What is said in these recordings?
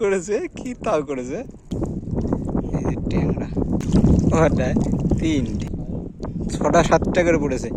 করেছে? কি করেছে? ছটা সাতটা করে পড়েছে।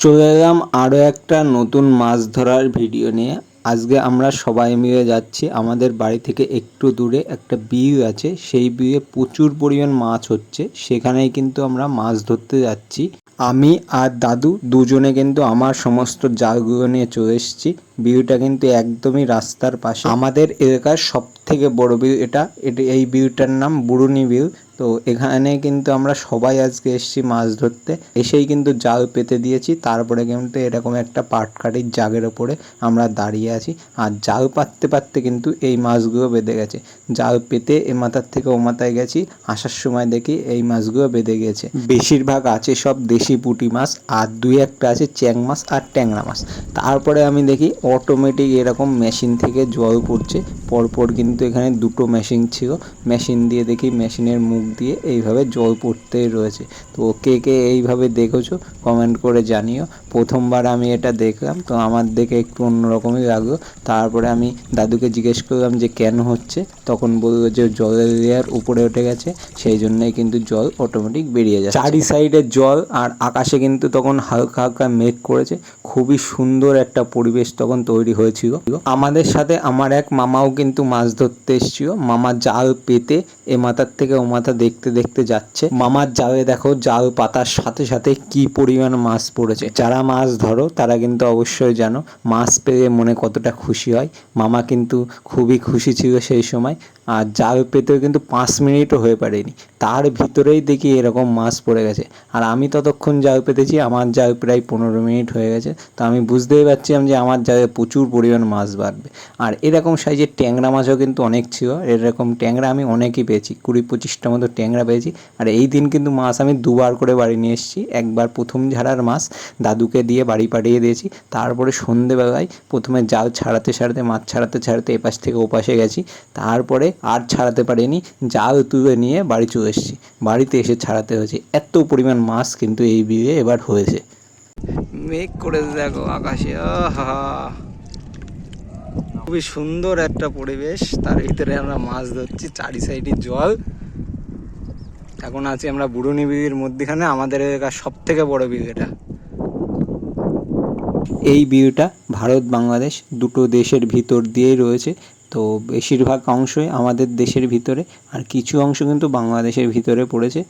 চলে এলাম আরও একটা নতুন মাছ ধরার ভিডিও নিয়ে। আজকে আমরা সবাই মিলে যাচ্ছি আমাদের বাড়ি থেকে একটু দূরে একটা বিল আছে। সেই বিলে প্রচুর পরিমাণ মাছ হচ্ছে। সেখানেই কিন্তু আমরা মাছ ধরতে যাচ্ছি। আমি আর দাদু দুজনে কিন্তু আমার সমস্ত জালগুলো নিয়ে চলে এসেছি। বিউটা কিন্তু একদমই রাস্তার পাশে। আমাদের এলাকার সব থেকে বড় বিল এটা, এটি এই বিলটার নাম বুড়ুনি বিল তো এখানে কিন্তু আমরা সবাই আজকে এসেছি মাছ ধরতে। এসেই কিন্তু জাল পেতে দিয়েছি, তারপরে কিন্তু এরকম একটা পাটকাঠির জাগের ওপরে আমরা দাঁড়িয়ে আছি। আর জাল পাততে পাততে কিন্তু এই মাছগুলো বেঁধে গেছে। জাল পেতে এ মাথার থেকে ও মাথায় গেছি, আসার সময় দেখি এই মাছগুলো বেঁধে গেছে। বেশিরভাগ আছে সব দেশি পুঁটি মাছ, আর দুই একটা আছে চ্যাং মাছ আর ট্যাংরা মাছ। তারপরে আমি দেখি অটোমেটিক এরকম মেশিন থেকে জল পড়ছে। পরপর কিন্তু এখানে দুটো মেশিন ছিল। মেশিন দিয়ে দেখি মেশিনের মুখ দিয়ে এইভাবে জল পড়তেই রয়েছে। তো কে কে এইভাবে দেখেছ কমেন্ট করে জানিও। প্রথমবার আমি এটা দেখলাম, তো আমার দেখে একটু অন্যরকমই লাগল। তারপরে আমি দাদুকে জিজ্ঞেস করলাম যে, কেন হচ্ছে? তখন বলল যে, জলের লেয়ার উপরে উঠে গেছে, সেই জন্যই কিন্তু জল অটোমেটিক বেরিয়ে যায় চারি সাইডে জল আর আকাশে কিন্তু তখন হালকা হালকা মেঘ করেছে। খুবই সুন্দর একটা পরিবেশ তখন তৈরি হয়েছিল। আমাদের সাথে আমার এক মামাও কিন্তু মাছ ধরতে এসেছিল। মামা জাল পেতে এ মাথার থেকে ও মাথা দেখতে দেখতে যাচ্ছে। মামার জালে দেখো, জাল পাতার সাথে সাথে কি পরিমাণ মাছ পড়েছে। যারা মাছ ধরো, তারা কিন্তু অবশ্যই জানো, মাছ পেয়ে মনে কতটা খুশি হয়। মামা কিন্তু খুবই খুশি ছিল সেই সময়। আর জাল পেতেও কিন্তু পাঁচ মিনিটও হয়ে পারেনি। তার ভিতরেই দেখি এরকম মাছ পড়ে গেছে। আর আমি ততক্ষণ জাল পেতেছি, আমার জাল প্রায় পনেরো মিনিট হয়ে গেছে। তো আমি বুঝতেই পারছিলাম যে আমার জালে প্রচুর পরিমাণ মাছ বাড়বে। আর এরকম সাইজের ট্যাংরা মাছও কিন্তু অনেক ছিল। এরকম ট্যাংরা আমি অনেকই পেয়েছি। কুড়ি পঁচিশটা মতো ট্যাংরা পেয়েছি। আর এই দিন কিন্তু মাছ আমি দুবার করে বাড়ি নিয়ে এসেছি। একবার প্রথম ঝাড়ার মাছ দাদুকে দিয়ে বাড়ি পাঠিয়ে দিয়েছি। তারপরে সন্ধেবেলায় প্রথমে জাল ছাড়াতে ছাড়াতে, মাছ ছাড়াতে ছাড়াতে এপাশ থেকে ওপাশে গেছি। তারপরে আর ছাড়াতে পারিনি। জাল তুলে নিয়ে বাড়ি চলে এসেছি। বাড়িতে এসে ছাড়াতে হয়েছে। এত পরিমাণ মাছ কিন্তু এই বিয়ে এবার হয়েছে। মেঘ করে দেখো আকাশে খুবই সুন্দর একটা পরিবেশ। তার ভিতরে আমরা মাছ ধরছি চারি সাইডে জল। এখন আছি আমরা বুড়ুনি বিলির মধ্যখানে। আমাদের এলাকার সব থেকে বড় বিল এটা এই বিউটা ভারত বাংলাদেশ দুটো দেশের ভিতর দিয়েই রয়েছে। তো বেশিরভাগ অংশই আমাদের দেশের ভিতরে, আর কিছু অংশ কিন্তু বাংলাদেশের ভিতরে পড়েছে,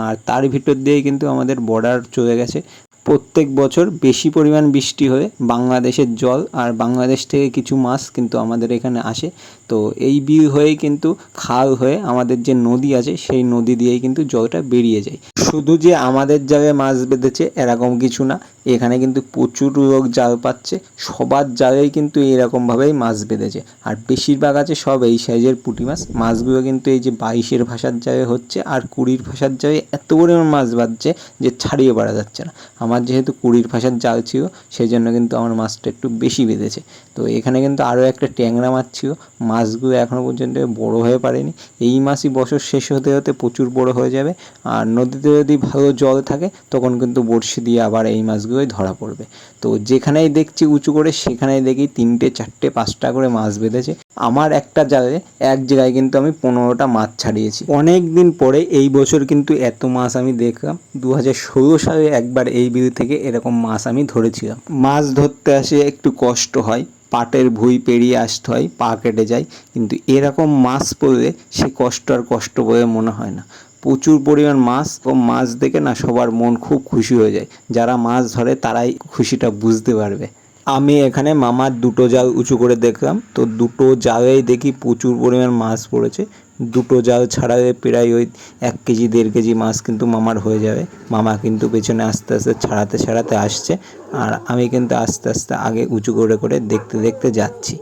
আর তার ভিতর দিয়েই কিন্তু আমাদের বর্ডার চলে গেছে। প্রত্যেক বছর বেশি পরিমাণ বৃষ্টি হয়ে বাংলাদেশের জল আর বাংলাদেশ থেকে কিছু মাছ কিন্তু আমাদের এখানে আসে। তো এই বিল হয়েই কিন্তু খাল হয়ে আমাদের যে নদী আছে, সেই নদী দিয়েই কিন্তু জলটা বেরিয়ে যায়। শুধু যে আমাদের জায়গায় মাছ বেঁধেছে এরকম কিছু না, এখানে কিন্তু প্রচুর লোক জাল পাচ্ছে, সবার জায়গায় কিন্তু এরকমভাবেই মাছ বেঁধেছে। আর বেশিরভাগ আছে সব এই সাইজের পুঁটি মাছ। মাছগুলো কিন্তু এই যে বাইশের ভাষার জায়গায় হচ্ছে, আর কুড়ির ভাষার জায়গায় এত পরিমাণ মাছ বাঁধছে যে ছাড়িয়ে পারা যাচ্ছে না। আমার যেহেতু কুড়ির ভাষার জাল ছিল, সেই জন্য কিন্তু আমার মাছটা একটু বেশি বেঁধেছে। তো এখানে কিন্তু আরও একটা ট্যাংরা মাছ ছিল মাছগুলো এখনও পর্যন্ত বড় হয়ে পারেনি। এই মাসই বছর শেষ হতে হতে প্রচুর বড় হয়ে যাবে। আর নদীতে যদি ভালো জল থাকে, তখন কিন্তু বড়শি দিয়ে আবার এই মাছগুলোই ধরা পড়বে। তো যেখানেই দেখছি উঁচু করে, সেখানেই দেখি তিনটে, চারটে, পাঁচটা করে মাছ বেঁধেছে। আমার একটা জালে এক জায়গায় কিন্তু আমি পনেরোটা মাছ ছাড়িয়েছি। অনেক দিন পরে এই বছর কিন্তু এত মাছ আমি দেখলাম। দু হাজার ষোলো সালে একবার এই বিল থেকে এরকম মাছ আমি ধরেছিলাম। মাছ ধরতে আসে একটু কষ্ট হয়। পাটের ভুঁই পেরিয়ে আসতে হয়, পা কেটে যায়। কিন্তু এরকম মাছ পড়লে সে কষ্ট আর কষ্ট বলে মনে হয় না। প্রচুর পরিমাণ মাছ ও মাছ দেখে না সবার মন খুব খুশি হয়ে যায়। যারা মাছ ধরে তারাই খুশিটা বুঝতে পারবে। আমি এখানে মামার দুটো জাল উঁচু করে দেখলাম। তো দুটো জালেই দেখি প্রচুর পরিমাণ মাছ পড়েছে। দুটো জাল ছাড়ালে প্রায় ওই এক কেজি, দেড় কেজি মাছ কিন্তু মামার হয়ে যাবে। মামা কিন্তু পেছনে আস্তে আস্তে ছাড়াতে ছাড়াতে আসছে। আর আমি কিন্তু আস্তে আস্তে আগে উঁচু করে করে দেখতে দেখতে যাচ্ছি।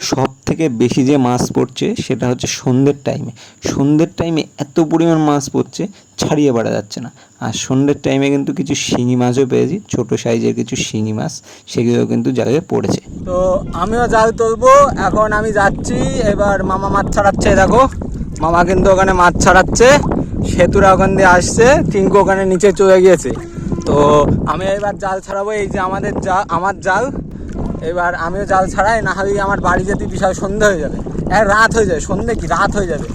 সব থেকে বেশি যে মাছ পড়ছে, সেটা হচ্ছে সন্ধ্যের টাইমে সন্ধ্যের টাইমে এত পরিমাণ মাছ পড়ছে, ছাড়িয়ে বাড়া যাচ্ছে না। আর সন্ধ্যের টাইমে কিন্তু কিছু শিঙি মাছও পেয়েছি, ছোট সাইজের কিছু শিঙি মাছ সেগুলো কিন্তু জালে পড়েছে। তো আমিও জাল তুলবো, এখন আমি যাচ্ছি, এবার মামা মাছ ছাড়াচ্ছে দেখো। মামা কিন্তু ওখানে মাছ ছাড়াচ্ছে, সেতুরা ওখান দিয়ে আসছে, টিঙ্কু ওখানে নিচে চলে গিয়েছে। তো আমি এবার জাল ছাড়াবো, এই যে আমাদের জাল আমার জাল। এবার আমিও জাল ছাড়াই, না হলে আমার বাড়ি যেতে বিশাল সন্ধে হয়ে যাবে। এক রাত হয়ে যাবে, সন্ধে কি? রাত হয়ে যাবে।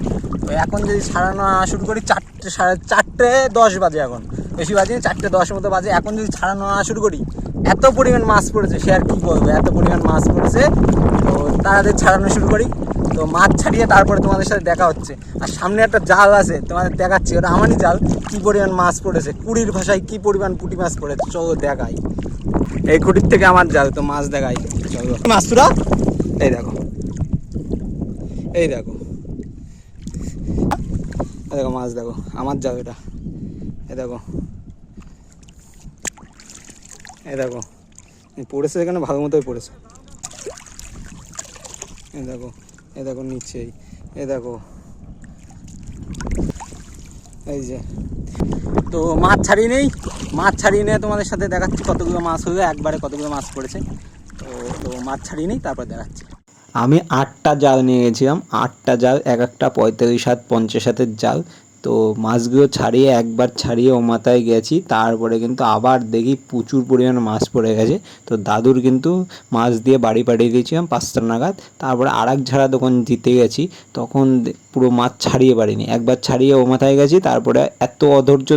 তো এখন যদি ছাড়ানো শুরু করি, চারটে, সাড়ে চারটে দশ বাজে এখন। বেশি বাজে চারটে দশ মতো বাজে। এখন যদি ছাড়ানো শুরু করি, এত পরিমাণ মাছ পড়েছে, সে আর কী বলব, এত পরিমাণ মাছ পড়েছে। তো তাড়াতাড়ি ছাড়ানো শুরু করি। তো মাছ ছাড়িয়ে তারপরে তোমাদের সাথে দেখা হচ্ছে। আর সামনে একটা জাল আছে, তোমাদের দেখাচ্ছি, ওটা আমারই জাল। কী পরিমাণ মাছ পড়েছে, কুড়ির ভাষায় কী পরিমাণ পুঁটি মাছ পড়েছে, চলো দেখাই। এই খুঁটির থেকে আমার জাল তো মাছ দেখাই। চলো। মাছ তোরা এই দেখো। এই দেখো। দেখো মাছ দেখো আমার জাল এটা। এই দেখো। এই দেখো। পড়েছে এখানে ভালো মতোই পড়েছে। এই দেখো এ দেখো নিচেই। এই দেখো। এই যে। তো মাছ ছাড়িয়ে নেই। মাছ ছাড়িয়ে নিয়ে তোমাদের সাথে দেখাচ্ছি কতগুলো মাছ হলো, একবারে কতগুলো মাছ পড়েছে। তো তো মাছ ছাড়িয়ে নেই, তারপর দেখাচ্ছি। আমি আটটা জাল নিয়ে গেছিলাম, আটটা জাল, এক একটা পঁয়তাল্লিশ হাত, পঞ্চাশ হাতের জাল। তো মাছগুলো ছাড়িয়ে একবার ছাড়িয়ে ও মাথায় গেছি, তারপরে কিন্তু আবার দেখি প্রচুর পরিমাণে মাছ পড়ে গেছে। তো দাদুর কিন্তু মাছ দিয়ে বাড়ি পাঠিয়ে দিয়েছিলাম পাঁচটা নাগাদ, তারপরে আর এক ঝাড়া দোকান দিতে গেছি, তখন পুরো মাছ ছাড়িয়ে পারিনি একবার ছাড়িয়ে ও মাথায় গেছি, তারপরে এত অধৈর্য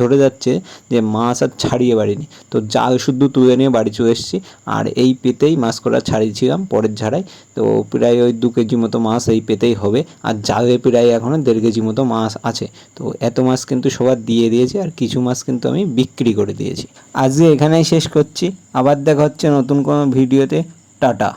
ধরে যাচ্ছে যে মাছ আর ছাড়িয়ে পারিনি তো জাল শুদ্ধ তুলে নিয়ে বাড়ি চলে এসেছি। আর এই পেতেই মাছ করা ছাড়িয়েছিলাম পরের ঝাড়ায়। তো প্রায় ওই দু কেজি মতো মাছ এই পেতেই হবে। আর জালে প্রায় এখনও দেড় কেজি মতো মাছ আছে। তো এত মাছ কিন্তু সবার দিয়ে দিয়েছি আর কিছু মাছ কিন্তু আমি বিক্রি করে দিয়েছি। আজকে এখানেই শেষ করছি। আবার দেখা হচ্ছে নতুন কোনো ভিডিওতে। টাটা।